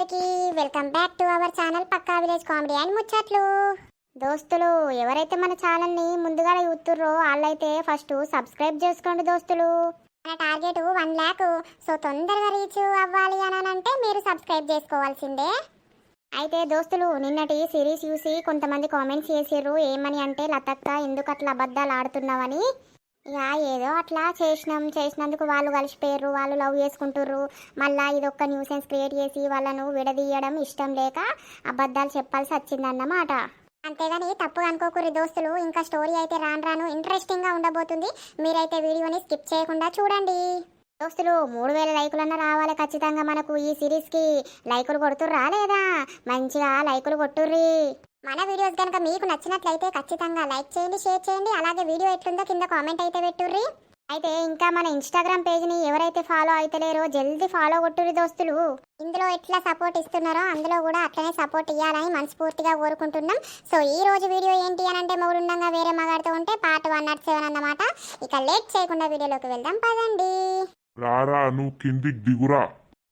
అందరికీ welcome back to our channel Pakka village comedy and Muchatlu. దోస్తులు ఎవరైతే మన ఛానల్ని ముందుగా చూస్తుర్రో వాళ్ళైతే ఫస్ట్ సబ్స్క్రైబ్ చేసుకోండి దోస్తులు. మన టార్గెట్ వన్ ల్యాక్ సో తొందరగా రీచ్ అవ్వాలి అని అంటే మీరు సబ్స్క్రైబ్ చేసుకోవాల్సిందే. అయితే దోస్తులు నిన్నటి సిరీస్ చూసి కొంతమంది కామెంట్స్ చేసిర్రు ఏమని అంటే లతక్క ఎందుకు అట్లా అబద్ధాలు ఆడుతున్నావని. ఇక ఏదో అట్లా చేసినాం చేసినందుకు వాళ్ళు కలిసిపోయారు వాళ్ళు లవ్ చేసుకుంటుర్రు. మళ్ళీ ఇది ఒక్క న్యూసెన్స్ క్రియేట్ చేసి వాళ్ళను విడదీయడం ఇష్టం లేక అబద్ధాలు చెప్పాల్సి వచ్చిందన్నమాట. అంతేగాని తప్పు అనుకోకూరి దోస్తులు ఇంకా స్టోరీ అయితే రాను రాను ఇంట్రెస్టింగ్గా ఉండబోతుంది. మీరైతే వీడియోని స్కిప్ చేయకుండా చూడండి. దోస్తులు మూడు వేల లైకులన్నా రావాలి ఖచ్చితంగా మనకు ఈ సిరీస్కి లైకులు కొడుతుర్రా లేదా? మంచిగా లైకులు కొట్టుర్రి. మన వీడియోస్ కనుక మీకు నచ్చినట్లయితే ఖచ్చితంగా లైక్ చేయండి షేర్ చేయండి. అలాగే వీడియో ఎట్లుందో కింద కామెంట్ అయితే పెట్టుర్రి. అయితే ఇంకా మన ఇన్స్టాగ్రామ్ పేజ్ని ఎవరైతే ఫాలో అవుతలేరో జల్దీ ఫాలో కొట్టుర్రి దోస్తులు. ఇందులో ఎట్లా సపోర్ట్ ఇస్తున్నారో అందులో కూడా అట్లనే సపోర్ట్ ఇవ్వాలని మనస్ఫూర్తిగా కోరుకుంటున్నాం. సో ఈ రోజు వీడియో ఏంటి అని అంటే మౌడుండంగా వేరే మగాడుతూ ఉంటే పార్ట్ వన్ నాట్ సెవెన్ అన్నమాట. ఇక లేట్ చేయకుండా వీడియోలోకి వెళ్దాం పదండి. రారా నువ్వు కిందికి దిగురా.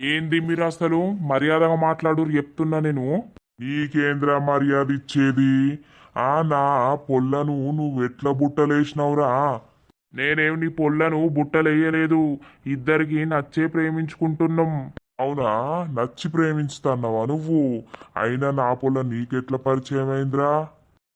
ఏంది మీరు అసలు? మర్యాదగా మాట్లాడు చెప్తున్నా నేను. నీకేంద్ర మర్యాద ఇచ్చేది? ఆ నా పొల్లను నువ్వు ఎట్లా బుట్టలేసినవురా? నేనేం నీ పొల్లను బుట్టలేయలేదు. ఇద్దరికి నచ్చే ప్రేమించుకుంటున్నాం. అవునా? నచ్చి ప్రేమించుతున్నావా నువ్వు? అయినా నా పొల్ల నీకెట్లా పరిచయం అయిందిరా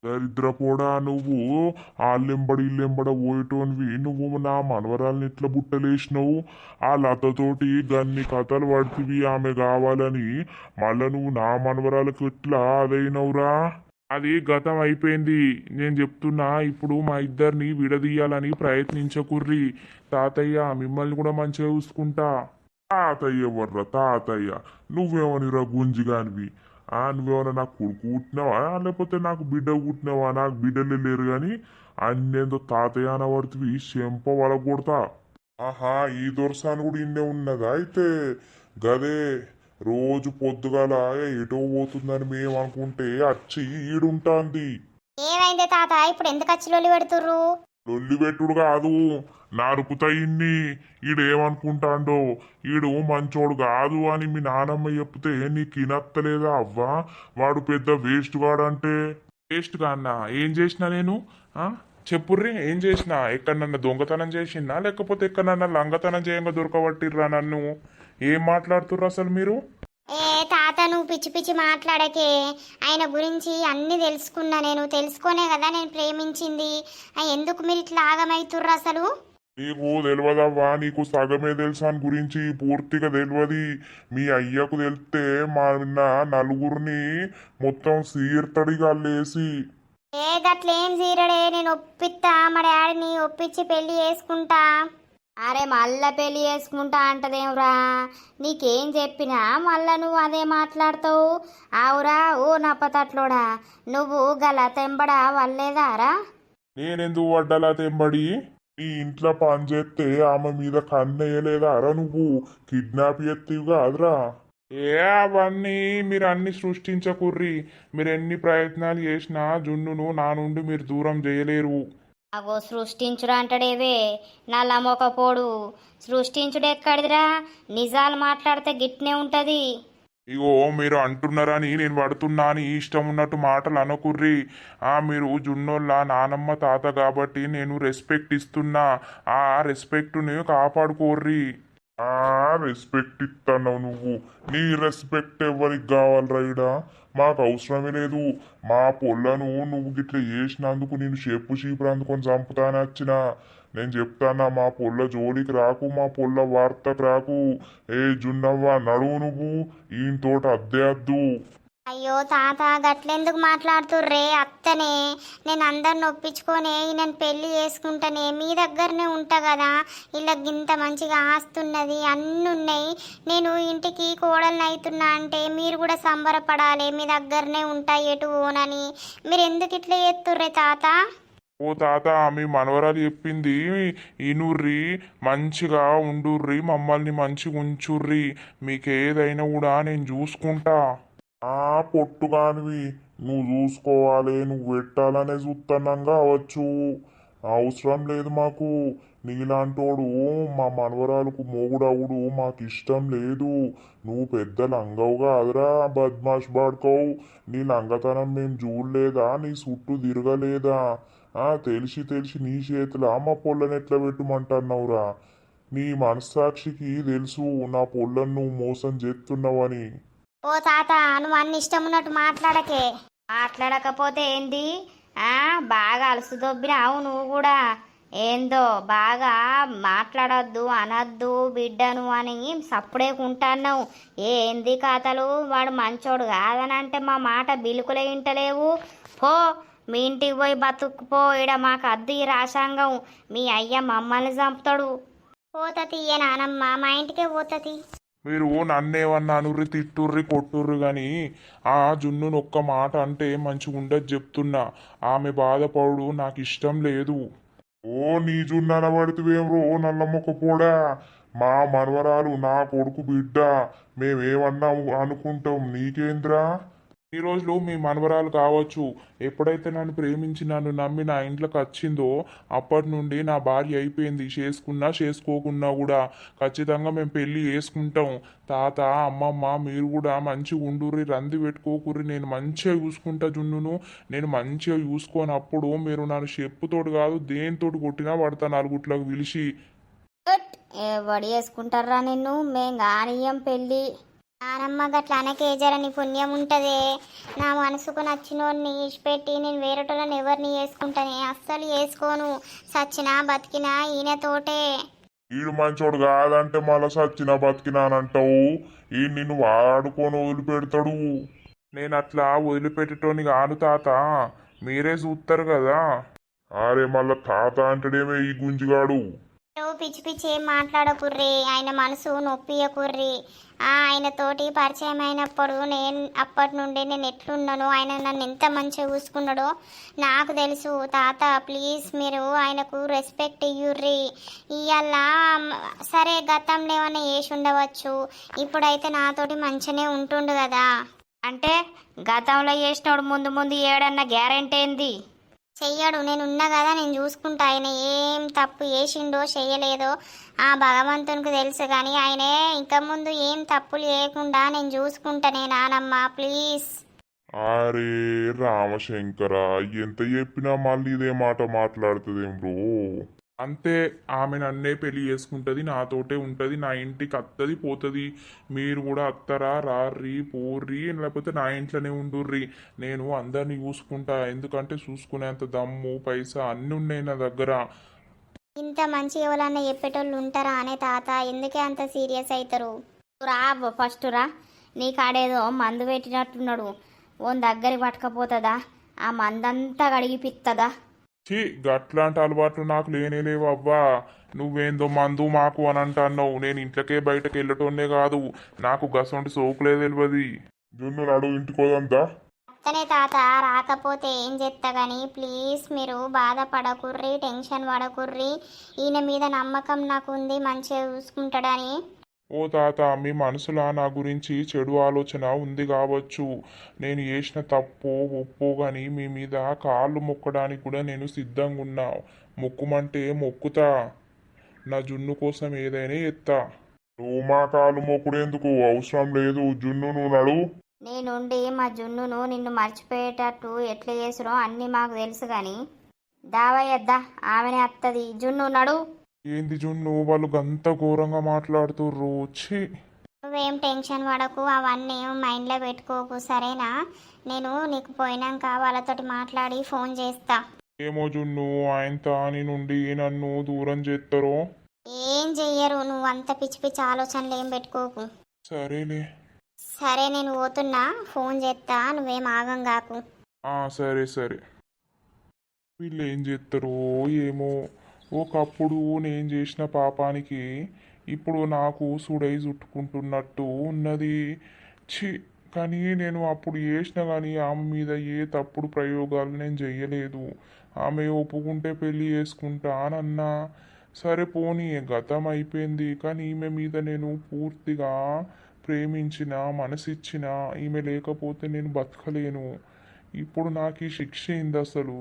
దరిద్రపోడా నువ్వు. ఆల్లెంబడి ఇల్లెంబడ పోయేటోనివి నువ్వు నా మనవరాల్ని ఇట్లా బుట్టలేసినావు? ఆ లతతోటి గన్ని కథలు పడుతుంది ఆమె కావాలని మళ్ళా నువ్వు నా మనవరాలకు ఎట్లా అదైనవురా? అది గతం అయిపోయింది. నేను చెప్తున్నా ఇప్పుడు మా ఇద్దరిని విడదీయాలని ప్రయత్నించకుర్రి. తాతయ్య మిమ్మల్ని కూడా మంచిగా చూసుకుంటా. తాతయ్య వర్ర తాతయ్య. నువ్వేమనిరా గుంజిగానివి? ఆ నువ్వేమన్నా నాకు కొడుకు పుట్టినావా? లేకపోతే నాకు బిడ్డ పుట్టినావా? నాకు బిడ్డలే లేరు కానీ అన్నేందో తాతయ్య అనబడుతుంది చెంప వలగొడతా. ఆహా ఈ దొరసాని కూడా ఇన్నే ఉన్నదా అయితే? గదే రోజు పొద్దుగాల ఎటో పోతుందని మేము అనుకుంటే అచ్చి ఈడుంటాంది. ఏమైంది తాత? ఇప్పుడు ఎందుకు అచ్చిలోళ్ళు పెడుతుర్రు? లొల్లి పెట్టుడు కాదు. నరుకుతా ఇన్ని. ఈడేమనుకుంటాండో? ఈడు మంచోడు కాదు అని మీ నానమ్మ చెప్తే నీకు ఇనత్తలేదా అవ్వా? వాడు పెద్ద వేస్ట్ వాడంటే వేస్ట్ అన్నా ఏం చేసినా నేను? చెప్పుర్రి ఏం చేసినా? ఎక్కడన్నా దొంగతనం చేసినా? లేకపోతే ఎక్కడన్నా లంగతనం చేయంగా దొరకబట్టిర్రా నన్ను? ఏం మాట్లాడుతుర్రు అసలు మీరు? నువ్వు పిచ్చి పిచ్చి మాట్లాడకే. ఆయన గురించి అన్ని తెలుసుకున్నా నేను. తెలుసుకునే కదా నేను ప్రేమించింది. ఎందుకు మీరు ఇట్లా ఆగమైతుర్రు అసలు? నీకు తెలియదవ్వా నీకు సగమే తెలుసా అని గురించి పూర్తిగా తెలియదు మీ అయ్యకు తెలిస్తే మా నిన్న నలుగురిని మొత్తం సీర్తడిగా లేసి ఏ గట్లేం సీరడే నేను ఒప్పిస్తా మా డాడీని ఒప్పించి పెళ్ళి చేసుకుంటా. అరే మళ్ళా పెళ్ళి చేసుకుంటా అంటదేమ్రా నీకేం చెప్పినా మళ్ళా నువ్వు అదే మాట్లాడతావు. ఆవురా ఓ నప్పతట్లోడా? నువ్వు గల తెంబడా వల్లేదారా? నేనెందుకు వడ్డలా తెంబడి? నీ ఇంట్లో పని చేస్తే ఆమె మీద కన్నేయలేదారా నువ్వు? కిడ్నాప్ ఎత్తివి కాదురా. ఏ అవన్నీ మీరు అన్ని సృష్టించకుర్రి. మీరు ఎన్ని ప్రయత్నాలు చేసినా జున్నును నా నుండి మీరు దూరం చేయలేరు. అగో సృష్టించురా అంటాడేవే నల్లమొకపోడు సృష్టించుడు ఎక్కడిదిరా నిజాలు మాట్లాడితే గిట్నే ఉంటది. ఇగో మీరు అంటున్నారని నేను పడుతున్నా అని ఇష్టం ఉన్నట్టు మాటలు అనుకుర్రి. ఆ మీరు జున్నోళ్ళ నానమ్మ తాత కాబట్టి నేను రెస్పెక్ట్ ఇస్తున్నా. ఆ రెస్పెక్ట్ని కాపాడుకోర్రి. ఆ రెస్పెక్ట్ ఇస్తున్నావు నువ్వు. నీ రెస్పెక్ట్ ఎవరికి కావాలి రైడా? మాకు అవసరమే లేదు. మా పొల్లను నువ్వు గిట్లా చేసినందుకు నేను చెప్పు చీపురు అందుకొని చంపుతానే వచ్చిన నేను చెప్తానా మా పొల్ల జోలికి రాకు మా పొల్ల వార్తకు రాకు. ఏ జున్నవ్వ నడువు నువ్వు. ఈయనతోటి అద్దే అద్దు. అయ్యో తాత గట్లెందుకు మాట్లాడుతుర్రే? అత్తనే నేను అందరిని ఒప్పించుకొని నేను పెళ్ళి చేసుకుంటానే. మీ దగ్గరనే ఉంటా కదా ఇలా గింత మంచిగా ఆస్తున్నది అన్నీ ఉన్నాయి నేను ఇంటికి కోడల్ని అవుతున్నా అంటే మీరు కూడా సంబరపడాలి మీ దగ్గరనే ఉంటా ఎటు ఓనని మీరు ఎందుకు ఇట్లా చేస్తుర్రే తాత? ఓ తాత మీ మనవరాలు చెప్పింది ఇనుర్రి మంచిగా ఉండుర్రి మమ్మల్ని మంచిగా ఉంచుర్రి మీకు ఏదైనా కూడా నేను చూసుకుంటా. ఆ పొట్టుగానివి నువ్వు చూసుకోవాలి నువ్వు పెట్టాలనే చూస్తున్నాం కావచ్చు. అవసరం లేదు మాకు. నీలాంటోడు మా మనవరాలకు మోగుడవుడు మాకు ఇష్టం లేదు. నువ్వు పెద్ద లంగవు కాదురా బద్మాష్ బాడుకోవు. నీ లంగతనం మేము చూడలేదా నీ చుట్టూ తిరగలేదా? ఆ తెలిసి తెలిసి నీ చేతిలో మా పొల్లని ఎట్లా పెట్టుమంటున్నావురా? నీ మనస్సాక్షికి తెలుసు నా పొల్లను నువ్వు మోసం చేస్తున్నావని. ఓ తాత నువ్వు అన్ని ఇష్టం ఉన్నట్టు మాట్లాడకే. మాట్లాడకపోతే ఏంది? ఆ బాగా అలసు దొబ్బినావు నువ్వు కూడా. ఏందో బాగా మాట్లాడొద్దు అనొద్దు బిడ్డను అని సప్పుడే కుంటున్నావు. ఏంది కథలు? వాడు మంచోడు కాదని అంటే మా మాట బిలుకులే ఇంటలేవు. పో మీ ఇంటికి పోయి బతుకుపో. ఇడ మాకు అద్దు ఈ రాశాంగం. మీ అయ్య మమ్మల్ని చంపుతాడు. పోతతి ఏ నానమ్మ మా ఇంటికే పోతతి మీరు నన్నేమన్నా అనుర్రి తిట్టుర్రి కొట్టుర్రి గాని ఆ జున్నును ఒక్క మాట అంటే మంచిగా ఉండదు చెప్తున్నా. ఆమె బాధపడు నాకు ఇష్టం లేదు. ఓ నీ జున్ను అనబడితేవేం రో నల్ల పోడా? మా మనవరాలు నా కొడుకు బిడ్డ. మేమేమన్నా అనుకుంటాం నీకేంద్రా? ఈ రోజులు మీ మనవరాలు కావచ్చు. ఎప్పుడైతే నన్ను ప్రేమించి నన్ను నమ్మి నా ఇంట్లోకి వచ్చిందో అప్పటి నుండి నా భార్య అయిపోయింది. చేసుకున్నా చేసుకోకున్నా కూడా ఖచ్చితంగా మేము పెళ్ళి చేసుకుంటాం. తాత అమ్మమ్మ మీరు కూడా మంచిగా ఉండుర్రి రంది పెట్టుకోకుర్రి. నేను మంచిగా చూసుకుంటా జున్నును. నేను మంచిగా చూసుకోనప్పుడు మీరు నన్ను చెప్పుతోడు కాదు దేనితోటి కొట్టినా పడతా నలుగుట్లకు పిలిచి. వడి వేసుకుంటారా నిన్ను. మేము గానియం పెళ్ళి. నానమ్మ గట్ల అనకేజర నీ పుణ్యం ఉంటదే. నా మనసుకు నచ్చినోడిని ఇచ్చిపెట్టి నేను వేరేటోళ్ళని ఎవరిని చేసుకుంటానే అస్సలు చేసుకోను సచ్చినా బతికినా ఈయన తోటే. ఈడు మంచోడు కాదంటే మళ్ళా సచ్చిన బతికినానంటావు. ఈ నిన్ను వాడుకొని వదిలిపెడతాడు. నేను అట్లా వదిలిపెట్టేటోని కాను తాత. మీరే చూస్తారు కదా. అరే మళ్ళా తాత అంటేనేమే ఈ గుంజిగాడు. నువ్వు పిచ్చి పిచ్చి ఏం మాట్లాడకుర్రి. ఆయన మనసు నొప్పియకుర్రి ఆ ఆయనతోటి పరిచయం అయినప్పుడు నేను అప్పటి నుండి నేను ఎట్లున్నానో ఆయన నన్ను ఎంత మంచిగా చూసుకున్నాడో నాకు తెలుసు. తాత ప్లీజ్ మీరు ఆయనకు రెస్పెక్ట్ ఇయ్యుర్రి. ఇవాళ సరే గతంలో ఏమైనా వేసి ఉండవచ్చు. ఇప్పుడైతే నాతోటి మంచిగానే ఉంటుండు కదా. అంటే గతంలో చేసినోడు ముందు ముందు ఏడన్న గ్యారెంటీ ఏంది? చెయ్యడు. నేను ఉన్నా కదా నేను చూసుకుంటా. ఆయన ఏం తప్పు చేసిండో చేయలేదో ఆ భగవంతునికి తెలుసు. కానీ ఆయనే ఇంకా ముందు ఏం తప్పులు చేయకుండా నేను చూసుకుంటానే నానమ్మ ప్లీజ్. అరే రామశంకర ఎంత చెప్పినా మళ్ళీ ఇదే మాట మాట్లాడుతుంది బ్రో? అంతే ఆమె నన్నే పెళ్ళి చేసుకుంటుంది నాతోటే ఉంటుంది నా ఇంటికి అత్తది పోతుంది. మీరు కూడా అత్తరా రార్రి పోర్రి లేకపోతే నా ఇంట్లోనే ఉండుర్రి. నేను అందరినీ చూసుకుంటా ఎందుకంటే చూసుకునేంత దమ్ము పైసా అన్నీ ఉన్నాయి నా దగ్గర. ఇంత మంచి ఎవరన్నా చెప్పేటోళ్ళు ఉంటారా అనే తాత? ఎందుకే అంత సీరియస్ అవుతారు రా ఫస్ట్ రా. నీ కాడేదో మందు పెట్టినట్టున్నాడు. ఓన్ దగ్గరికి పట్టకపోతుందా? ఆ మందంతా కడిగిపిస్తుందా ఛీ గట్లాంటి అలవాట్లు నాకు లేనేలేవు అవ్వా. నువ్వేందో మందు మాకు అని అంటున్నావు. నేను ఇంట్లోకే బయటకు వెళ్ళటోనే కాదు. నాకు గసంటి సోకులే తెలియదు జున్ను నడు ఇంటికోదంతా అత్తనే తాత రాకపోతే ఏం చేస్తా కానీ ప్లీజ్ మీరు బాధపడకుర్రి టెన్షన్ పడకుర్రి. ఈయన మీద నమ్మకం నాకు ఉంది మంచిగా చూసుకుంటాడని. ఓ తాత మీ మనసులో నా గురించి చెడు ఆలోచన ఉంది కావచ్చు. నేను చేసిన తప్పు ఒప్పు కానీ మీ మీద కాళ్ళు మొక్కడానికి కూడా నేను సిద్ధంగా ఉన్నా మొక్కుమంటే మొక్కుతా. నా జున్ను కోసం ఏదైనా ఎత్తా. నువ్వు మా కాళ్ళు మొక్కుడేందుకు? అవసరం లేదు. జున్ను నువ్వు నడు. నేనుండి మా జున్నును నిన్ను మర్చిపోయేటట్టు ఎట్లా చేసిరో అన్నీ మాకు తెలుసు కానీ దావయ్యద్దా ఆమెనే అత్తది. జున్ను నడు. ఏంది జున్ను వాళ్ళు గంత ఘోరంగా మాట్లాడుతుర్రు ఛీ. నువ్వేం టెన్షన్ పడకు అవన్నీ మైండ్లో పెట్టుకోకు సరేనా? నేను నీకు పోయినాక వాళ్ళతోటి మాట్లాడి ఫోన్ చేస్తా. ఏమో జున్ను ఆయనతో నుండి నన్ను దూరం చేస్తారో ఏం చెయ్యరు నువ్వు అంత పిచ్చి పిచ్చి ఆలోచనలు ఏం పెట్టుకోకు. సరేలే. సరే నేను పోతున్నా ఫోన్ చేస్తా నువ్వేం ఆగం కాకు. సరే సరే. వీళ్ళు ఏం చేస్తారో ఏమో. ఒకప్పుడు నేను చేసిన పాపానికి ఇప్పుడు నాకు సుడై చుట్టుకుంటున్నట్టు ఉన్నది. చి కానీ నేను అప్పుడు చేసిన కానీ ఆమె మీద ఏ తప్పుడు ప్రయోగాలు నేను చేయలేదు. ఆమె ఒప్పుకుంటే పెళ్ళి చేసుకుంటానన్నా. సరే పోనీ గతం అయిపోయింది. కానీ ఈమె మీద నేను పూర్తిగా ప్రేమించిన మనసిచ్చిన ఈమె లేకపోతే నేను బతకలేను. ఇప్పుడు నాకు ఈ శిక్ష ఏంది అసలు?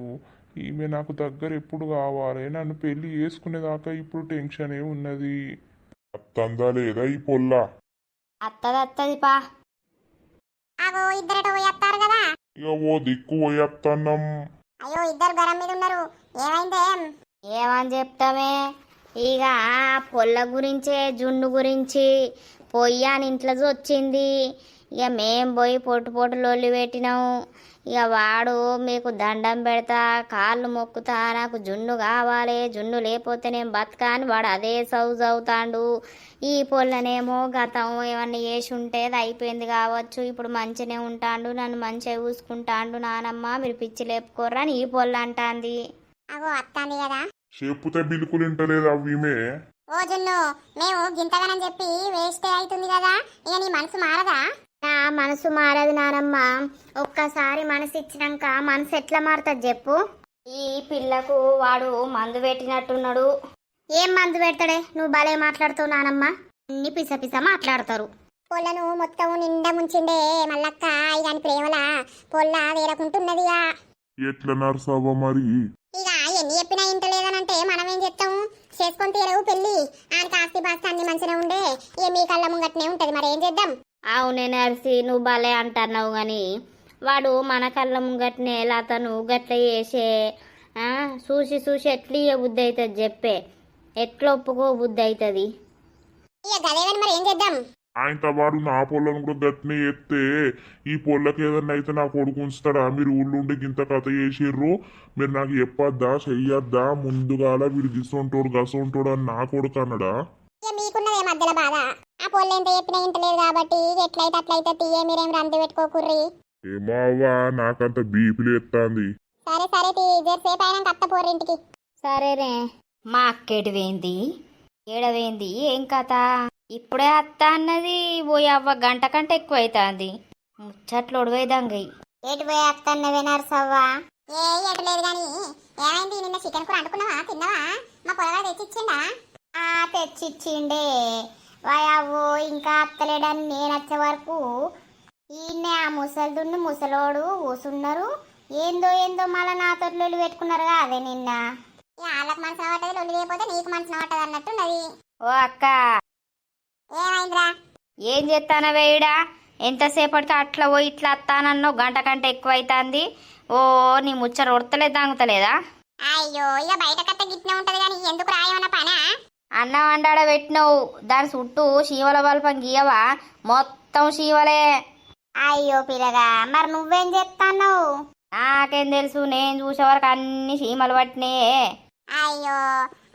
ఈమె నాకు దగ్గర ఎప్పుడు కావాలి? నన్ను పెళ్ళి చేసుకునేదాకా ఇప్పుడు టెన్షన్ ఏ ఉన్నది. అత్తందా లేదా ఈ పొల్ల? అత్తది అత్తది పా. అగో ఇద్దరట పోయేస్తారు కదా. ఇక ఓ దిక్కు అయ్యో ఇద్దరు గరం మీద ఉన్నారు. ఏమైందే ఏమని చెప్తామే? ఇక పొల్ల గురించే జున్ను గురించి పొయ్యి అని ఇంట్లో వచ్చింది. ఇక మేం పోయి పొట్టు పొట్టు లొల్లి పెట్టినాము ఇక వాడు మీకు దండం పెడతా కాళ్ళు మొక్కుతా నాకు జున్ను కావాలి జున్ను లేకపోతే నేను బతకా అని వాడు అదే సౌజ్ అవుతాడు. ఈ పొల్లనేమో గతం ఏమన్నా చేసి ఉంటే అది అయిపోయింది కావచ్చు. ఇప్పుడు మంచిగానే ఉంటాడు నన్ను మంచిగా చూసుకుంటాడు నానమ్మ మీరు పిచ్చి లేపుకోర్రా అని ఈ పొల్ల అంటాంది. అగో అత్తాంది కదా. చెప్పుతే బిల్కులు ఇంటలేదు ఓ జున్ను మేము గింతగానని చెప్పి వేస్ట్ అవుతుంది కదా ఇక నీ మనసు మారదా? నా మనసు మారదు నానమ్మ. ఒక్కసారి మనసు ఇచ్చినాక మనసు ఎట్లా మారుతుంది చెప్పు. ఈ పిల్లకు వాడు మందు పెట్టినట్టున్నాడు. ఏం మందు పెడతాడే? నువ్వు భలే మాట్లాడుతావు నానమ్మ. అన్ని పిస పిస మాట్లాడతారు. పొల్లను మొత్తం నిండా ముంచిండే మల్లక్క. ఇదాని ప్రేమల పొల్ల వేరకుంటున్నదిగా ఎట్లా నర్సవ్వ మరి? ఇక ఎన్ని చెప్పినా ఇంట లేదనంటే మనం ఏం చెప్తాము చేసుకొని తీరవు పెళ్ళి. ఆయనకి ఆస్తి పాస్తి అన్ని మంచిగా ఉండే. ఇక మీ కళ్ళ ముంగట్నే ఉంటది. మరి ఏం చేద్దాం? అవునే నర్సి నువ్వు భలే అంటున్నావు కానీ వాడు మన కళ్ళ ముంగట్నే లతను గట్ల చేసే ఆ, చూసి చూసి ఎట్లా ఇయ్య బుద్ధి అవుతుంది చెప్పే. ఎట్లా ఒప్పుకో బుద్ధి అవుతుంది మరి ఏం చేద్దాం? ఆయనతో వాడు నా పొలను కూడా గట్టినే ఎత్తే ఈ పొల్లకి ఏదన్నా అయితే నా కొడుకు ఉంచుతాడా? మీరు ఊళ్ళో ఉండి గింత కథ చేసిర్రు. మీరు నాకు చెప్పొద్దా చెయ్యొద్దా? ముందుగాల వీడు గిసొంటోడు గసొంటోడు అని నా కొడుకు అన్నాడా? ఇక మీకున్నదే మధ్యలో బాధ? ఆ పొల్లు ఎంత చెప్పినా ఇంటలేదు కాబట్టి ఎట్లయితే అట్లయితే తీయే మీరేం రంది పెట్టుకోకుర్రి. ఏమో అవ్వా నాకంత బీపీలు ఎత్తాంది సరే సరే తీ జరసేపు అయినాక అత్త పోర్రి ఇంటికి. సరేనే మా అక్కేటి వేంది ఏడవేంది? ఏం కథ? ఇప్పుడే అత్త అన్నది పోయి అవ్వ గంట కంటే ఎక్కువ అవుతుంది ముచ్చట్లు ఒడవేదంగయి ఏటి పోయి అత్తన్నవే నర్సవ్వా? ఏ ఎటు లేదు గాని ఏమైంది? నిన్న చికెన్ కూర అంటుకున్నావా? తిన్నావా? మా పొలగాడు తెచ్చిచ్చిండా? ఆ తెచ్చిచ్చిండే. వాయవ్వో ఇంకా అత్తలేడని నేను వచ్చే వరకు ఈయన్నే ఆ ముసలిదున్ను ముసలోడు కూసున్నారు ఏందో ఏందో మళ్ళా నాతో లొల్లి పెట్టుకున్నారుగా అదే నిన్న. వాళ్ళకి మనసు పట్టదు లొల్లి లేకపోతే నీకు మనసు పట్టదు అన్నట్టున్నది. ఓ అక్క. ఏమైందిరా? ఏం చేస్తానా వేయుడా ఎంతసేపటికి అట్లా పోయి ఇట్లా అత్తానన్నావు? గంట కంటే ఎక్కువ అవుతుంది ఓ నీ ముచ్చట ఉడతలేదు తాగుతలేదా అయ్యో ఇక బయట కట్ట గిట్నే ఉంటది కానీ ఎందుకు రాయమన్న పనా? అన్నం వండాడ పెట్టినావు. దాని చుట్టూ శీవల బల్పం గీయవా? మొత్తం శీవలే. అయ్యో పిల్లగా మరి నువ్వేం చెప్తాను నాకేం తెలుసు నేను చూసే వరకు అన్ని చీమలు పట్టినాయే. అయ్యో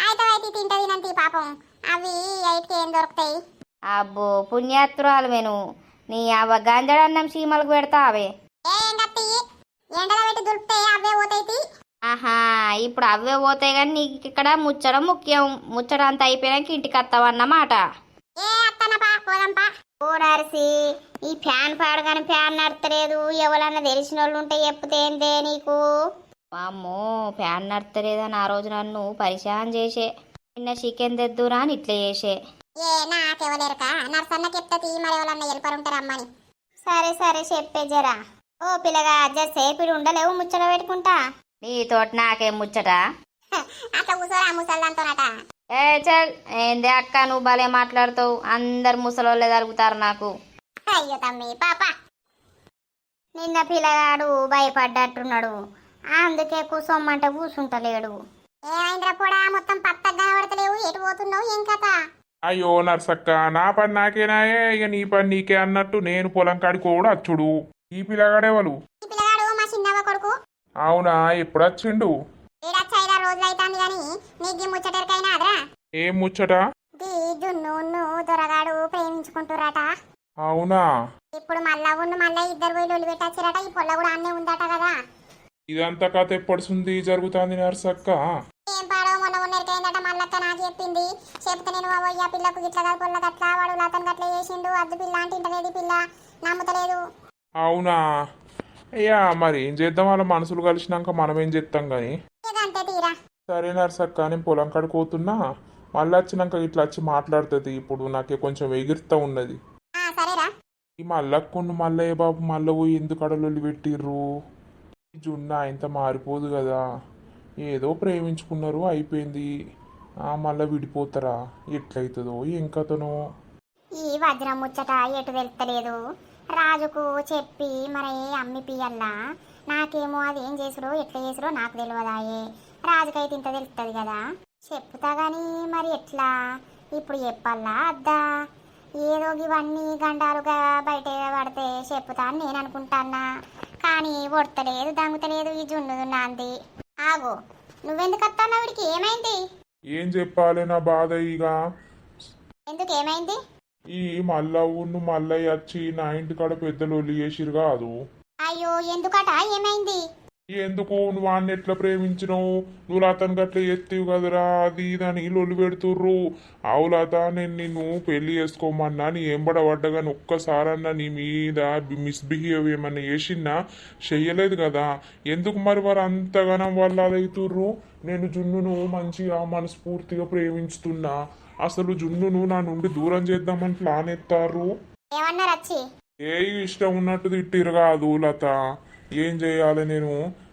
అయితే అయితే తింటది నంతి పాపం. అవి ఎయిట్కి ఏం దొరుకుతాయి? అబ్బో పుణ్యాత్రురాలు మెను. నీ అవ్వ గంజడన్నం చీమలకు పెడతావే. ఏ ఎండత్తి ఎండలో పెట్టి అవే పోతాయి ఆహా ఇప్పుడు అవే పోతాయి కానీ నీకు ఇక్కడ ముచ్చడం ముఖ్యం. ముచ్చట అంతా అయిపోయాక ఇంటికి వస్తావన్నమాట ఏ అత్తనపా పోదంపా. ఓ నర్సి ఈ ఫ్యాన్ పాడగానే ఫ్యాన్ నడతలేదు. ఎవరన్నా తెలిసిన వాళ్ళు ఉంటే చెప్తే ఏందే నీకు? అమ్మో ఫ్యాన్ నడతలేదని ఆ రోజు నన్ను పరిశాన్ చేసే. నిన్న చికెన్ తెద్దురా అని ఇట్లా చేసే. ఏ నాకెవలేరుక? నర్సన్న చెప్తది మరి ఎవరన్నా వెళ్ళిపరుంటారు అమ్మని సరే సరే చెప్పే జరా. ఓ పిల్లగా సేపిడు ఉండలేవు ముచ్చట పెట్టుకుంటా. నీతోటి నాకేం ముచ్చట? అట్లా కూర్చోరా ముసల్దాంతోనట. ఏ చల్ ఏందే అక్క నువ్వు భలే మాట్లాడుతావు? అందరు ముసలోళ్ళే జరుగుతారు నాకు. అయ్యో తమ్మి పాప. నిన్న పిల్లగాడు భయపడ్డట్టున్నాడు. అందుకే కూసోమ్మంటే కూసుంటలేడు. ఏమైందిరా పోడా? మొత్తం పత్తగా కనబడతలేవు ఎటు పోతున్నావు? ఏం కథ? అయ్యో నర్సక్క నా పని నాకేనాయే? ఇక నీ పని నీకే అన్నట్టు నేను పొలం కాడికి కూడా అచ్చుడు. ఈ పిల్లగాడేవాళ్ళు ఈ పిల్లగాడు మా చిన్నవ్వ కొడుకు. అవునా ఎప్పుడు వచ్చిండు ఏం ముచ్చట? దొరగాడు ప్రేమించుకుంటురట అవునా? ఇప్పుడు మళ్ళా ఉండు మళ్ళా ఇద్దరు పోయి లొల్లి పెట్టచ్చారట ఈ పొల్ల కూడా అన్నీ ఉందట కదా. ఇదంతా కథ ఎప్పటిసుంది జరుగుతుంది నర్సక్క? ఏం పాడో మొన్న ఉన్నరికైందట మళ్ళక్క నాకు చెప్పింది. చెప్తే నేను అవ్వయ్య పిల్లకు గిట్ల కాదు పొల్ల గట్ల వాడు లతను గట్ల చేసిండు అద్దు పిల్ల అంటే ఇంటలేదు పిల్ల నమ్ముతలేదు. అవునా? అయ్యా మరి ఏం చేద్దాం? వాళ్ళ మనసులు కలిసినాక మనం ఏం చేస్తాం కానీ సరే నర్సక్క నేను పొలం కాడికి పోతున్నా. మళ్ళీ వచ్చినాక ఇట్లా వచ్చి మాట్లాడుతుంది. ఇప్పుడు నాకు కొంచెం ఎగిరితా ఉన్నది. ఈ మల్లక్కుండు మల్లయ్య బాబు మల్ల పోయి ఎందుకు అడలొల్లి పెట్టిర్రు? ఈ జున్న ఇంత మారిపోదు కదా. ఏదో ప్రేమించుకున్నారు అయిపోయింది. ఆ, మళ్ళా విడిపోతారా? ఎట్లయితుందో ఏం కథనో? ఈ వజ్రం ముచ్చట ఎటు వెళ్తలేదు? రాజుకు చెప్పి మరి అమ్మి పియల్లా నాకేమో అది ఏం చేసుడో ఎట్లా చేసుడో నాకు తెలియదాయే రాజుకైతే ఇంత తెలుస్తుంది కదా. చెప్పుతా గాని మరి ఎట్లా? ఇప్పుడు చెప్పాలా అద్దా? ఏదో ఇవన్నీ గండాలుగా బయట పడితే చెప్పుతా అని నేను అనుకుంటానా కానీ ఒడతలేదు దంగుతలేదు ఈ జున్ను నాంది. ఆగు నువ్వెందుకు వస్తావు వీడికి? ఏమైంది? ఏం చెప్పాలి నా బాధ ఇక ఎందుకు ఏమైంది ఈ మల్లవును మల్లయ్య వచ్చి నా ఇంటికాడ పెద్దలు చేసిరు కాదు. అయ్యో ఎందుకట? ఏమైంది? ఎందుకు నువ్వు వాడిని ఎట్లా ప్రేమించినావు? నువ్వు అతనికి అట్లా ఎత్తివి కదరా? అది ఇదని లొల్లి పెడుతుర్రు. అవులత నేను నిన్ను పెళ్ళి చేసుకోమన్నా నీ ఎంబడబడ్డా కానీ ఒక్కసారన్నా నీ మీద మిస్బిహేవ్ ఏమన్నా చేసినా చెయ్యలేదు కదా. ఎందుకు మరి వారు అంతగానం వాళ్ళు అదవుతుర్రు నేను జున్నును మంచిగా మనస్ఫూర్తిగా ప్రేమించుతున్నా. అసలు జున్నును నా నుండి దూరం చేద్దామని ప్లాన్ ఎత్తారు. ఏమన్నారు వచ్చి ఏ ఇష్టం ఉన్నట్టు తిట్టిరు కాదు లత. ఏం చేయాలి నేను?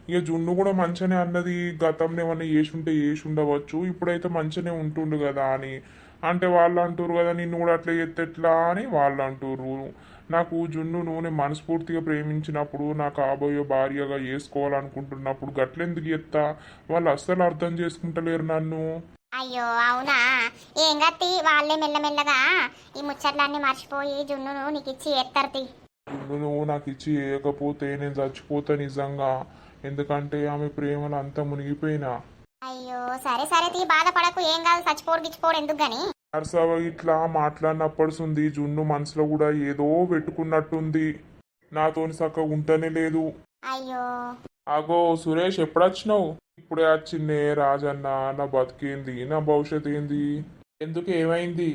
ఇక జున్ను కూడా మంచిగానే అన్నది. గతంలో ఏమన్నా చేసుంటే చేసి ఉండవచ్చు ఇప్పుడైతే మంచిగానే ఉంటుండు కదా అని. అంటే వాళ్ళు అంటారు కదా నిన్ను కూడా అట్లా ఎత్తెట్లా అని వాళ్ళు అంటారు నాకు జున్నును నేను మనస్ఫూర్తిగా ప్రేమించినప్పుడు నా కాబోయే భార్యగా చేసుకోవాలనుకుంటున్నప్పుడు గట్లెందుకు ఎత్తా వాళ్ళు అస్సలు అర్థం చేసుకుంటలేరు నన్ను. అయ్యో అవునా? ఏం గట్టి? వాళ్ళే మెల్లమెల్లగా ఈ ముచ్చట్లన్నీ మర్చిపోయి జున్నును నీకు ఇచ్చి ఎత్తర్తి నువ్వు నాకు ఇచ్చి వేయకపోతే నేను చచ్చిపోతా నిజంగా. ఎందుకంటే ఆమె ప్రేమలు అంతా మునిగిపోయినా. అయ్యో సరే సరే తీ బాధపడకు. ఏం కాదు చచ్చిపోరు గిచ్చిపోరు ఎందుకు గాని? నర్సవ ఇట్లా మాట్లాడినప్పడుసుంది జున్ను మనసులో కూడా ఏదో పెట్టుకున్నట్టుంది. నాతోని చక్కగా ఉంటనే లేదు. అయ్యో. అగో సురేష్ ఎప్పుడొచ్చినావు? ఇప్పుడే వచ్చిందే రాజన్న నా బతికేంది నా భవిష్యత్ ఏంది? ఎందుకు ఏమైంది?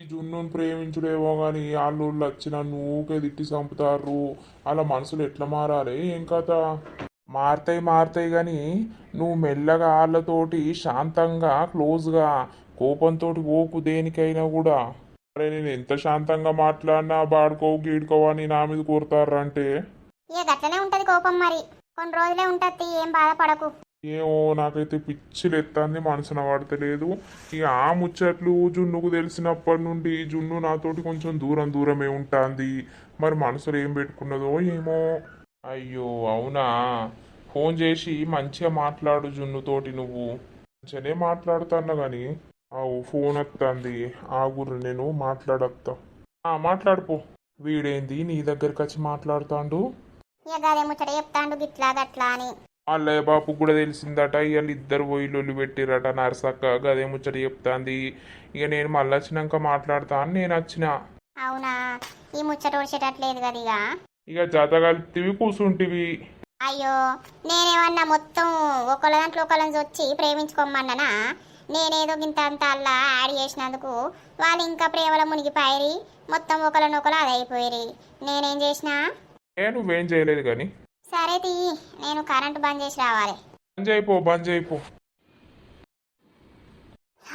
ఈ జున్నుని ప్రేమించుడేమో గాని వాళ్ళు వచ్చి నన్ను ఊకే తిట్టి చంపుతారు అలా మనసులు ఎట్లా మారాలి ఏం కథ? మారుతాయి మారుతాయి గాని నువ్వు మెల్లగా వాళ్ళతోటి శాంతంగా క్లోజ్గా కోపంతో ఓకు దేనికైనా కూడా. అరే నేను ఎంత శాంతంగా మాట్లాడినా బాడుకో గీడుకో అని నా మీద కోరుతారంటే ఇక ఉంటది కోపం మరి. కొన్ని రోజులే ఉంటది ఏం బాధపడకు. ఏమో నాకైతే పిచ్చిలు ఎత్తాంది మనసున పడతలేదు. ఇక ఆ ముచ్చట్లు జున్నుకు తెలిసినప్పటి నుండి జున్ను నాతోటి కొంచెం దూరం దూరమే ఉంటుంది. మరి మనసులో ఏం పెట్టుకున్నదో ఏమో. అయ్యో అవునా? ఫోన్ చేసి మంచిగా మాట్లాడు జున్నుతోటి నువ్వు. మంచిగానే మాట్లాడుతున్నా కానీ అవు ఫోన్ వస్తుంది ఆగురు నేను మాట్లాడత్తా. ఆ, మాట్లాడుపో వీడేంది నీ దగ్గరికి వచ్చి మాట్లాడుతాండు? ఇక గదే ముచ్చట చెప్తాండు గిట్లా గట్లా అని. అల్లయ్య బాపు కూడా తెలిసిందట ఇవాళ ఇద్దరు పోయి లొల్లి పెట్టిరట నరసక్క. గదే ముచ్చట చెప్తాంది. ఇక నేను మళ్ళీ వచ్చినాక మాట్లాడతా అని నేను వచ్చిన. అవునా? ఈ ముచ్చట వచ్చేటట్లేదు కదా ఇక జత కలిపివి కూసుంటివి. అయ్యో నేనేమన్నా మొత్తం ఒకళ్ళ దాంట్లో ఒకళ్ళని వచ్చి ప్రేమించుకోమన్నానా? నేనేదో ఇంత అంత అల్లా యాడ్ చేసినందుకు వాళ్ళు ఇంకా ప్రేమలో మునిగిపోయి మొత్తం ఒకళ్ళనొకరు అది అయిపోయి నేనేం చేసినా? ఏ నువ్వేం చేయలేదు కానీ సరే తీ నేను కరెంట్ బంద్ చేసి రావాలి. బంద్ చేయిపో బంద్ చేయిపో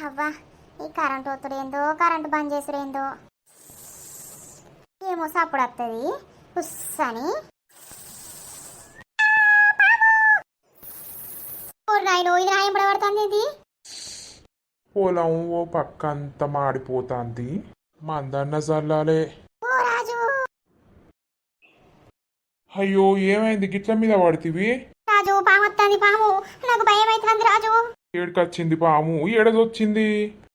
అవ్వా ఈ కరెంట్ ఒత్తుడు ఏందో కరెంట్ బంద్ చేసుడు ఏందో. ఏమో సప్పుడు వస్తుంది ఉస్ అని నాయన ఇది నాయం పడబడుతుంది ఇది పొలం ఓ పక్క అంతా మాడిపోతాంది. మందన్న చల్లాలే ఓ రాజు అయ్యో ఏమైంది? గిట్ల మీద పడితివి? రాజు పాము వస్తుంది పాము. నాకు భయం అవుతుంది రాజు. ఏడుకొచ్చింది పాము? ఏడదొచ్చింది?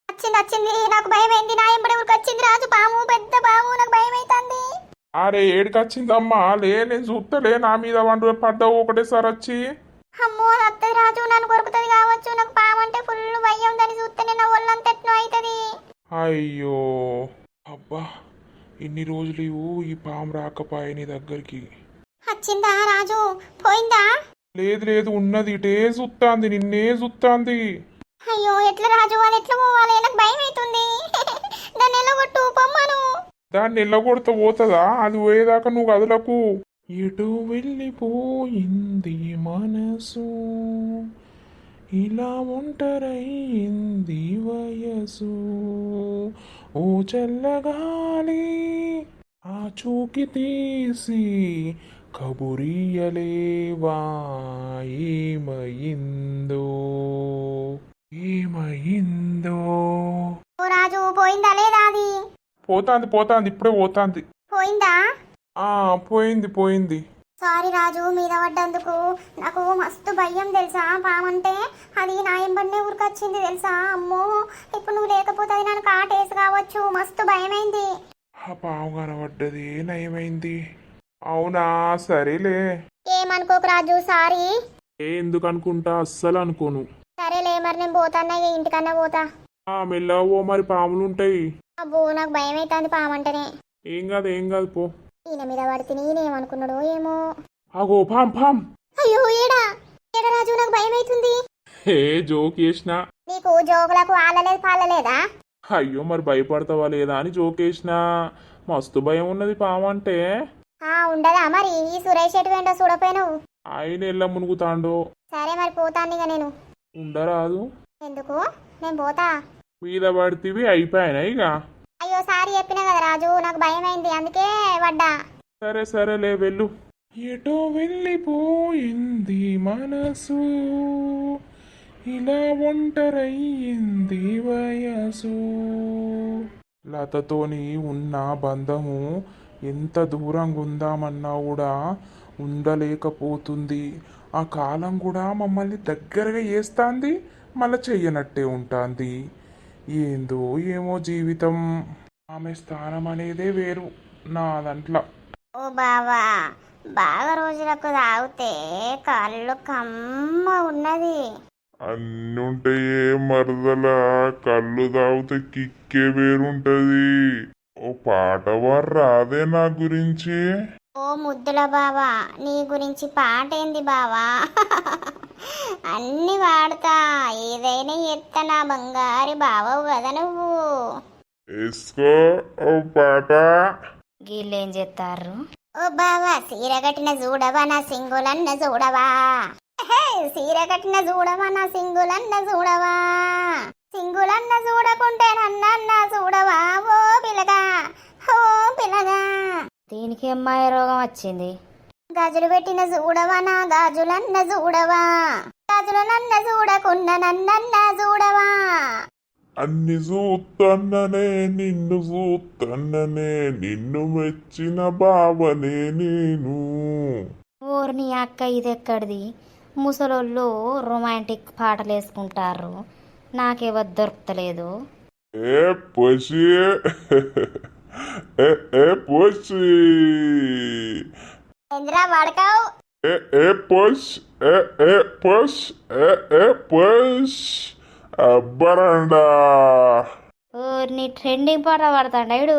వచ్చింది వచ్చింది. నాకు భయం అయింది నా ఎంబడి ఊరికి వచ్చింది రాజు. పాము పెద్ద పాము. నాకు భయం అవుతుంది అరే ఏడుకొచ్చిందమ్మా? లే నేను చూస్తలే నా మీద వండు పడ్డావు ఒకటేసారి వచ్చి. అమ్మో అత్తది రాజు. నన్ను కొరుకుతుంది కావచ్చు. నాకు పాము అంటే ఫుల్ భయం దాన్ని చూస్తేనే నా ఒళ్ళంత ఎట్నో అవుతుంది అయ్యో. అబ్బా ఇన్ని రోజులు ఇవ్వు ఈ పాము రాకపాయ నీ దగ్గరికి. వచ్చిందా రాజు? పోయిందా? లేదు లేదు ఉన్నది. ఇటే చూస్తాంది నిన్నే చూస్తాంది అయ్యో ఎట్లా రాజు? అది ఎట్లా పోవాలి? నాకు భయం అవుతుంది దాన్ని ఎలా కొట్టు పొమ్మను. దాన్ని ఎల్లగొడత పోతుందా? అది పోయేదాకా నువ్వు కదలకు. ఎటు వెళ్ళిపోయింది మనసు? ఇలా ఒంటరయింది వయసు. ఓ చల్లగాలి ఆ చూకి తీసి కబురియలేవా ఏమయిందో ఏమయిందో. ఓ రాజు పోయిందా లేదా అది? పోతాంది పోతాంది ఇప్పుడే పోతాంది. పోయిందా? ఆ పోయింది పోయింది. సారీ రాజు మీద పడ్డందుకు. నాకు మస్తు భయం తెలుసా? పామంటే అది నా ఎంబడినే ఊరికొచ్చింది తెలుసా? అమ్మో ఇప్పుడు నువ్వు లేకపోతే అది నన్ను కాటేసి కావచ్చు. మస్తు భయమైంది. ఆ పావు కనబడ్డది నయమైంది. అవునా? సరేలే. ఏమనుకోకు రాజు సారీ. ఏ ఎందుకు అనుకుంటా అస్సలు అనుకోను సరేలే మరి నేను పోతాన్నా ఇక ఇంటికన్నా పోతా. ఆ మెల్లవో మరి పాములు ఉంటాయి అబ్బో నాకు భయం అవుతుంది పామంటేనే. ఏం కాదు ఏం కాదు పో. ఈయన మీద పడితే నేనేమనుకున్నాడో ఏమో. అగో పాం పాం అయ్యో ఏడా? ఏడా రాజు నాకు భయం అవుతుంది ఏ జోక్ చేసినా. నీకు జోకులకు ఆలలేదు పాలలేదా? అయ్యో మరి భయపడతావా లేదా అని జోక్ వేసినా మస్తు భయం ఉన్నది పామంటే. ఆ ఉండదా మరి? ఈ సురేష్ ఎటువేంటో చూడపోయినావు. ఆయన ఎల్ల మునుగుతాండో. సరే మరి పోతాను ఇక నేను. ఉండరాదు. ఎందుకు? నేను పోతా? మీద పడితివి అయిపోయానా ఇక. అయ్యో సారీ చెప్పినా కదా రాజు నాకు భయం అయింది అందుకే పడ్డా. సరే సరేలే వెళ్ళు. ఎటో వెళ్ళిపోయింది మనసు. ఇలా ఒంటరయ్యింది వయసు. లతతోని ఉన్న బంధము ఎంత దూరంగా ఉందామన్నా కూడా ఉండలేకపోతుంది. ఆ కాలం కూడా మమ్మల్ని దగ్గరగా చేస్తాంది మళ్ళీ చెయ్యనట్టే ఉంటుంది. ఏందో ఏమో జీవితం. ఆమె స్థానం అనేదే వేరు నా దాంట్లో. ఓ బావా బాగా రోజులకు తాగితే కళ్ళు కమ్మ ఉన్నది. అన్నుంటాయే మరదల కళ్ళు తాగితే కిక్కే వేరుంటది. ఓ పాట వారు రాదే నా గురించి. ఓ ముద్దుల బావా నీ గురించి పాట ఏంది బావా? అన్ని వాడతా ఏదైనా ఎత్త నా బంగారు బావవు కదా నువ్వు. వేసుకో ఓ పాట. వీళ్ళేం చేస్తారు ఓ బావా సీర కట్టిన చూడవా నా సింగులన్న చూడవా హే, సీర కట్టిన చూడవా నా సింగులన్న చూడవా సింగులన్న చూడకుంటే నన్నన్న చూడవా? ఓ పిల్లగా ఓ పిల్లగా. దీనికి అమ్మాయి రోగం వచ్చింది. గాజులు పెట్టిన చూడవా నా గాజులన్న చూడవా? గాజులు నన్న చూడకుండా నన్నన్న చూడవా? అన్ని చూత్తన్ననే నిన్ను చూత్తన్ననే నిన్ను మెచ్చిన బావనే నేను. ఊరిని అక్క ఇది ఎక్కడిది ముసలోళ్ళు రొమాంటిక్ పాటలు వేసుకుంటారు నాకెవరు దొరకలేదు ఏ పొసి ఏ ఏ పొసి ఎంద్రా వాడకావు? ఏ ఏ పొష్? ఏ ఏ పొష్? ఏ ఏ పొష్? అబ్బరండా ఊరిని ట్రెండింగ్ పాట పడతాడు ఇడు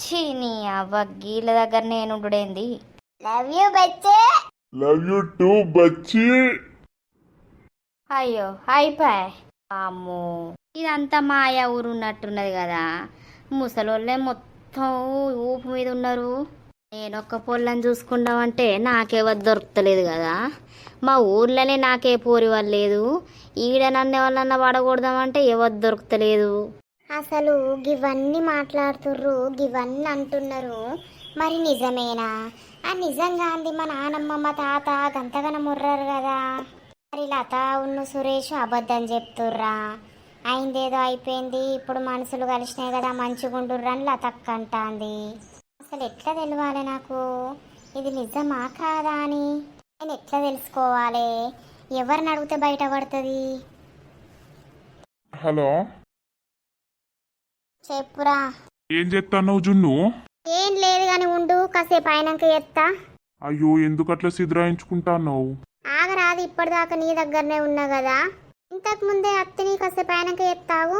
ఛీ నీ అవ్వ గీళ్ళ దగ్గర నేను ఉండుడేంది లవ్ యూ బచ్చే. లవ్ యూ టూ బచ్చి. అయ్యో అయిపోయా. అమ్మో. ఇదంతా మాయా ఊరు ఉన్నట్టున్నది కదా. ముసలోళ్ళే మొత్తం ఊపు మీద ఉన్నారు. నేను ఒక్క పొల్లని చూసుకుందామంటే వద్ద దొరకలేదు కదా. మా ఊర్లోనే నాకే పోరి వాళ్ళు లేదు ఈడ నన్ను ఎవరన్నా పడకూడదామంటే ఎవరు దొరకలేదు అసలు గివన్నీ మాట్లాడుతుర్రు గివన్నీ అంటున్నారు. మరి నిజమేనా? ఆ నిజంగా అంది మా నానమ్మ మా తాత గంతగన ముర్రారు కదా. మరి లత ఉన్న సురేష్ అబద్ధం చెప్తుర్రా. అయిందేదో అయిపోయింది. ఇప్పుడు మనసులు కలిసినాయి కదా మంచిగుండుర్రా అని లతక్క అంటాంది. అసలు ఎట్లా తెలవాలి నాకు? ఇది నిజమా కాదా అని. నేను ఎట్లా తెలుసుకోవాలి? ఎవరిని అడిగితే బయటపడుతుంది హలో. చెప్పురా. ఏం చెప్తాన్నావు జున్ను? ఏం లేదు కానీ ఉండు కాసేపు అయినాక ఎత్తా అయ్యో ఎందుకు అట్లా సిద్ధరాయించుకుంటాన్నావు? ఆగరాదు ఇప్పటిదాకా నీ దగ్గరనే ఉన్నా కదా. ఇంతకు ముందే అత్తని కాసేపు అయినాక ఎత్తావు?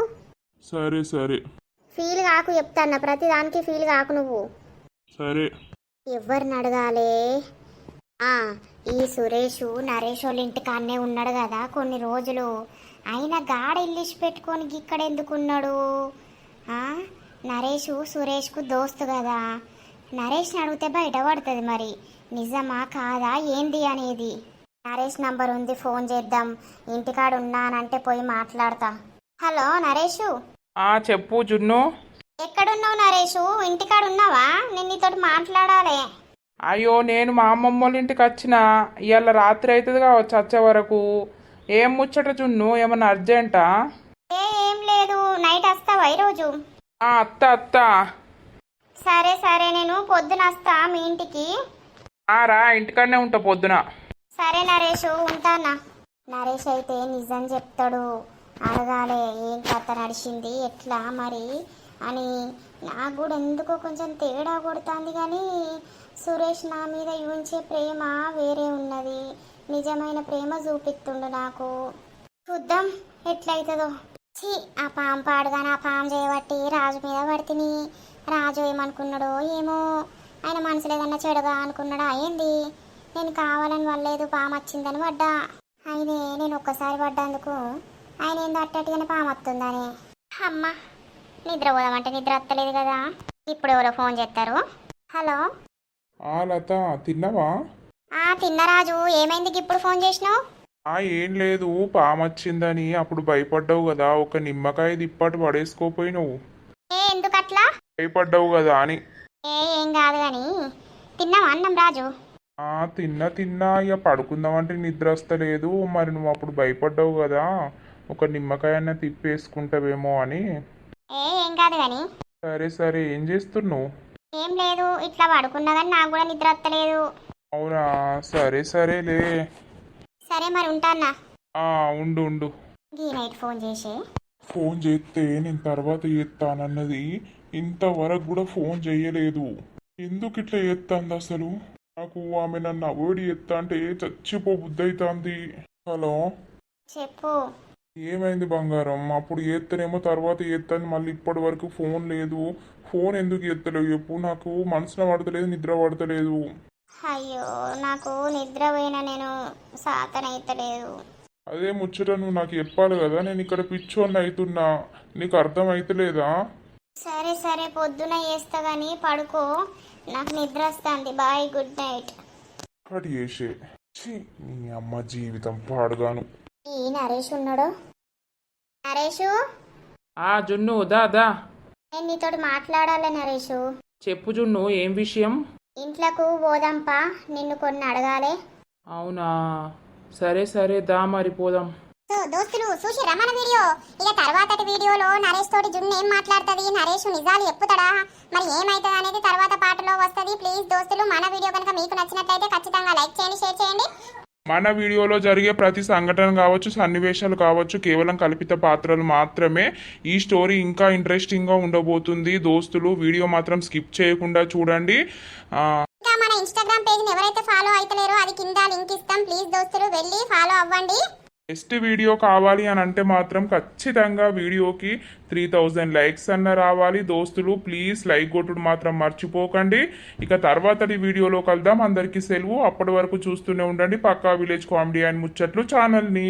సరే సరే. ఫీల్ కాకు చెప్తాను ప్రతి దానికి ఫీల్ కాకు నువ్వు. సరే. ఎవరిని అడగాలి? ఆ, ఈ సురేష్ నరేష్ వాళ్ళ ఇంటికాన్నే ఉన్నాడు కదా కొన్ని రోజులు. అయినా గాడ ఇల్లిసి పెట్టుకొని ఇక్కడ ఎందుకు ఉన్నాడు ఆ, నరేష్ సురేష్కు దోస్తు కదా. నరేష్ని అడిగితే బయట పడుతుంది మరి. నిజమా కాదా ఏంది అనేది. నరేష్ నంబర్ ఉంది ఫోన్ చేద్దాం. ఇంటికాడ ఉన్నానంటే పోయి మాట్లాడతా. హలో నరేషు? ఆ చెప్పు జున్ను. ఎక్కడున్నావు నరేషు? ఇంటికాడ ఉన్నావా నేను నీతోటి మాట్లాడాలి. అయ్యో నేను మా అమ్మమ్మ వాళ్ళ ఇంటికి వచ్చిన ఇవాళ రాత్రి అవుతుంది కావచ్చు వచ్చే వరకు. ఏం ముచ్చట జున్ను? ఏమన్నా అర్జెంటా? ఏ ఏం లేదు. నైట్ వస్తావా ఈరోజు? ఆ, అత్త అత్త. సరే సరే నేను పొద్దున వస్తా మీ ఇంటికి. ఆ, రా ఇంటికాడనే ఉంటా పొద్దున. సరే నరేష్ ఉంటానా? నరేష్ అయితే నిజం చెప్తాడు. అడగాలే ఏం కథ నడిచింది ఎట్లా మరి అని. నాకు కూడా ఎందుకో కొంచెం తేడా కొడుతుంది కానీ సురేష్ నా మీద ఉంచే ప్రేమ వేరే ఉన్నది. నిజమైన ప్రేమ చూపిస్తుండు నాకు. చూద్దాం ఎట్లయితుందో. ఛీ ఆ పాము పాడుగానే ఆ పాము చేయబట్టి రాజు మీద పడితిని రాజు ఏమనుకున్నాడో ఏమో. ఆయన మనసులో ఏదన్నా చెడుగా అనుకున్నాడా ఏంది? నేను కావాలని వల్లేదు పాము వచ్చిందని పడ్డా. ఆయనే నేను ఒక్కసారి పడ్డందుకు. ఆయన ఏందో అట్టట్టుగానే పాము వస్తుందని. అమ్మ నిద్ర పోదామంటే నిద్ర వస్తలేదు కదా. ఇప్పుడు ఎవరో ఫోన్ చేస్తారు? హలో? ఆ లత తిన్నావా? ఆ తిన్నరాజు ఏమైంది ఇప్పుడు ఫోన్ చేసినావు? ఆ ఏం లేదు. పామొచ్చిందని అప్పుడు భయపడ్డావు కదా. ఒక నిమ్మకాయ దిప్పటి పడేసుకోపోయినావు. ఏ ఎందుకు అట్లా భయపడ్డావు కదా అని. ఏ ఏం కాదు కానీ తిన్నావా అన్నం రాజు? తిన్నా తిన్నా ఇక పడుకుందామంటే నిద్ర వస్తలేదు మరి నువ్వు అప్పుడు భయపడ్డావు కదా. ఒక నిమ్మకాయ అన్న తిప్పేసుకుంటావేమో అని. ఏ ఏం కాదు కానీ సరే సరే ఏం చేస్తున్నావు? ఏం లేదు ఇట్లా పడుకున్నా కానీ నాకు కూడా నిద్ర వస్తలేదు అవునా? సరే సరేలే సరే మరి ఉంటానా ఆ ఉండు ఉండు. ఈ నైట్ ఫోన్ చేసి. ఫోన్ చేస్తే నేను తర్వాత చేస్తానన్నది ఇంతవరకు కూడా ఫోన్ చేయలేదు. ఎందుకు ఇట్లా చేస్తాంది అసలు? నాకు ఆమె నన్ను అవాయిడ్ చేస్తా అంటే చచ్చిపో బుద్ధి అవుతుంది హలో? చెప్పు. ఏమైంది బంగారం? అప్పుడు చేస్తేనేమో తర్వాత చేస్తాను మళ్ళీ ఇప్పటి వరకు ఫోన్ లేదు. ఫోన్ ఎందుకు ఎత్తలేవు చెప్పు నాకు మనసులో పడతలేదు నిద్ర పడతలేదు. అయ్యో నాకు నిద్ర పోయినా నేను సాతనైతలేదు అదే ముచ్చట నువ్వు నాకు చెప్పాలి కదా నేను ఇక్కడ పిచ్చోన్ని అవుతున్నా నీకు అర్థం అవుతలేదా సరే సరే పొద్దున చేస్తా కానీ పడుకో. నాకు నిద్ర వస్తుంది. Bye good night. కట్ చేసే ఛీ, నీ అమ్మ జీవితం పాడుగాను. ఈ నరేష్ ఉన్నాడు? నరేషు? ఆ జున్ను దా దా. నేను నీతోటి మాట్లాడాలి నరేషు. చెప్పు జున్ను ఏం విషయం? ఇంట్లోకు పోదాంపా నిన్ను కొన్ని అడగాలి. అవునా? సరే సరే దా మరి పోదాం. దోస్తులు చూసిరా మన వీడియో. ఇక తర్వాతటి వీడియోలో నరేష్ తోటి జున్ను ఏం మాట్లాడుతుంది? నరేష్ నిజాలు చెప్పుతాడా? మరి ఏమైతుంది అనేది తర్వాత పాటలో వస్తుంది. ప్లీజ్ దోస్తులు మన వీడియో కనుక మీకు నచ్చినట్లయితే ఖచ్చితంగా లైక్ చేయండి షేర్ చేయండి. మన వీడియోలో జరిగే ప్రతి సంఘటన కావచ్చు సన్నివేశాలు కావచ్చు కేవలం కల్పిత పాత్రలు మాత్రమే. ఈ స్టోరీ ఇంకా ఇంట్రెస్టింగ్గా ఉండబోతుంది. దోస్తులు వీడియో మాత్రం స్కిప్ చేయకుండా చూడండి. మన ఇన్స్టాగ్రామ్ పేజ్ని ఎవరైతే ఫాలో అయితలేరో అది కింద లింక్ ఇస్తాం. ప్లీజ్ దోస్తులు వెళ్ళి ఫాలో అవ్వండి. నెక్స్ట్ వీడియో కావాలి అని అంటే మాత్రం ఖచ్చితంగా వీడియోకి త్రీ థౌజండ్ లైక్స్ అన్న రావాలి. దోస్తులు ప్లీజ్ లైక్ కొట్టుడు మాత్రం మర్చిపోకండి. ఇక తర్వాతటి వీడియోలో కలుద్దాం. అందరికీ సెలవు. అప్పటి వరకు చూస్తూనే ఉండండి. పక్కా విలేజ్ కామెడీ అండ్ ముచ్చట్లు ఛానల్ని